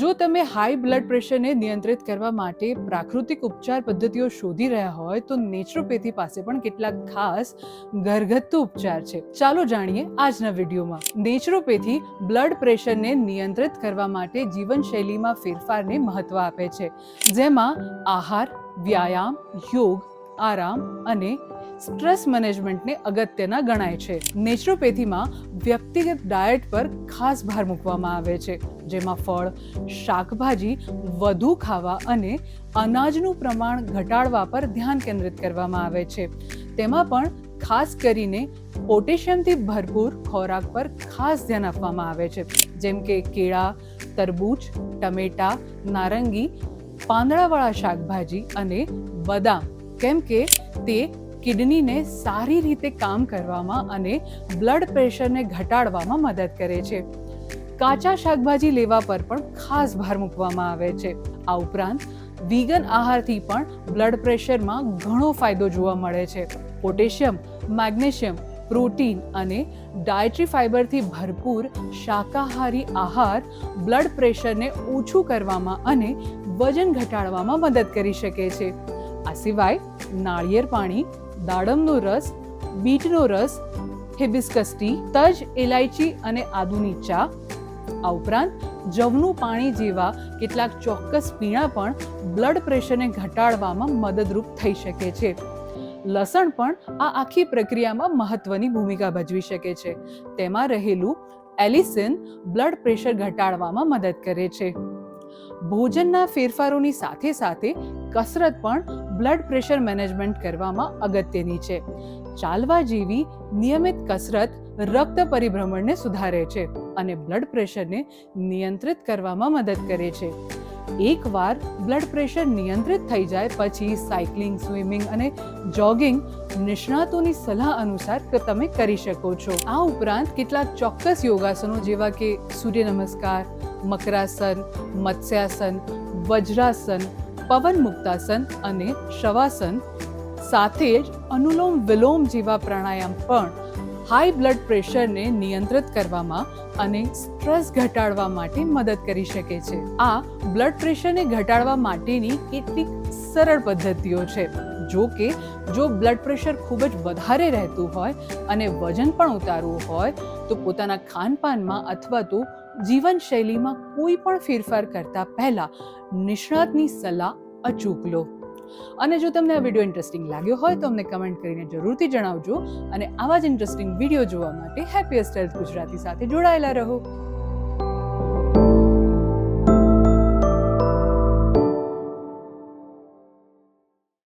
જો તમે high blood પ્રેશરને નિયંત્રિત કરવા માટે પ્રાકૃતિક ઉપચાર પદ્ધતિઓ શોધી રહ્યા હોય, તો નેચરોપેથી પાસે પણ કેટલાક ખાસ ઘરગથ્થુ ઉપચાર છે. ચાલો જાણીએ આજના વિડીયોમાં. નેચરોપેથી બ્લડ પ્રેશરને નિયંત્રિત કરવા માટે જીવનશૈલીમાં ફેરફારને મહત્વ આપે છે. જેમાં આહાર, વ્યાયામ, યોગ, આરામ અને સ્ટ્રેસ મેનેજમેન્ટને અગત્યના ગણાય છે. નેચરોપેથીમાં વ્યક્તિગત ડાયટ પર ખાસ ભાર મૂકવામાં આવે છે. જેમાં ફળ, શાકભાજી વધુ ખાવા અને અનાજનું પ્રમાણ ઘટાડવા પર ધ્યાન કેન્દ્રિત કરવામાં આવે છે. તેમાં પણ ખાસ કરીને પોટેશિયમથી ભરપૂર ખોરાક પર ખાસ ધ્યાન આપવામાં આવે છે. જેમ કે કેળા, તરબૂચ, ટમેટા, નારંગી, પાંદડાવાળા શાકભાજી અને બદામ. કેમ કે તે કિડનીને સારી રીતે કામ કરવામાં અને બ્લડ પ્રેશરને ઘટાડવામાં મદદ કરે છે. કાચા શાકભાજી લેવા પર પણ ખાસ ભાર મૂકવામાં આવે છે. આ ઉપરાંત વિગન આહારથી પણ બ્લડ પ્રેશરમાં ઘણો ફાયદો જોવા મળે છે. પોટેશિયમ, મેગ્નેશિયમ, પ્રોટીન અને ડાયટ્રી ફાઇબરથી ભરપૂર શાકાહારી આહાર બ્લડ પ્રેશરને ઓછું કરવામાં અને વજન ઘટાડવામાં મદદ કરી શકે છે. આ સિવાય નાળિયેર પાણી દાડમનો રસ, બીટનો રસ હિબિસ્કસ ટી તજ ઇલાયચી અને આદુની ચા. આ ઉપરાંત જવનું પાણી જેવા કેટલાક ચોક્કસ પીણા પણ બ્લડ પ્રેશરને ઘટાડવામાં મદદરૂપ થઈ શકે છે. લસણ પણ આ આખી પ્રક્રિયામાં મહત્વની ભૂમિકા ભજવી શકે છે. તેમાં રહેલું એલિસિન બ્લડ પ્રેશર ઘટાડવામાં મદદ કરે છે. ભોજનના ફેરફારોની સાથે સાથે કસરત પણ બ્લડ પ્રેશર મેનેજમેન્ટ કરવામાં અગત્યની છે. ચાલવા જેવી નિયમિત કસરત રક્ત પરિભ્રમણને સુધારે છે અને બ્લડ પ્રેશરને નિયંત્રિત કરવામાં મદદ કરે છે. એકવાર બ્લડ પ્રેશર નિયંત્રિત થઈ જાય પછી સાયકલિંગ સ્વિમિંગ અને જોગિંગ નિષ્ણાતોની સલાહ અનુસાર તમે કરી શકો છો. આ ઉપરાંત કેટલાક ચોક્કસ યોગાસનો જેવા કે સૂર્ય નમસ્કાર, મકરાસન, મત્સ્યાસન, વજ્રાસન પવન મુક્તાસન અને શવાસન સાથે જ અનુલોમ વિલોમ જેવા પ્રાણાયામ પણ હાઈ બ્લડ પ્રેશરને નિયંત્રિત કરવામાં અને સ્ટ્રેસ ઘટાડવા માટે મદદ કરી શકે છે. આ બ્લડ પ્રેશરને ઘટાડવા માટેની કેટલીક સરળ પદ્ધતિઓ છે. જો કે, જો બ્લડ પ્રેશર ખૂબ જ વધારે રહેતું હોય અને વજન પણ ઉતારવું હોય, તો પોતાના ખાનપાનમાં અથવા તો જીવનશૈલીમાં કોઈ પણ ફેરફાર કરતા પહેલા નિષ્ણાતની સલાહ અચૂક લો. અને જો તમને આ વીડિયો ઇન્ટરેસ્ટિંગ લાગ્યો હોય, તો અમને કમેન્ટ કરીને જરૂરથી જણાવજો અને આવા જ ઇન્ટરેસ્ટિંગ વીડિયો જોવા માટે હેપીએસ્ટ હેલ્થ ગુજરાતી સાથે જોડાયેલા રહો.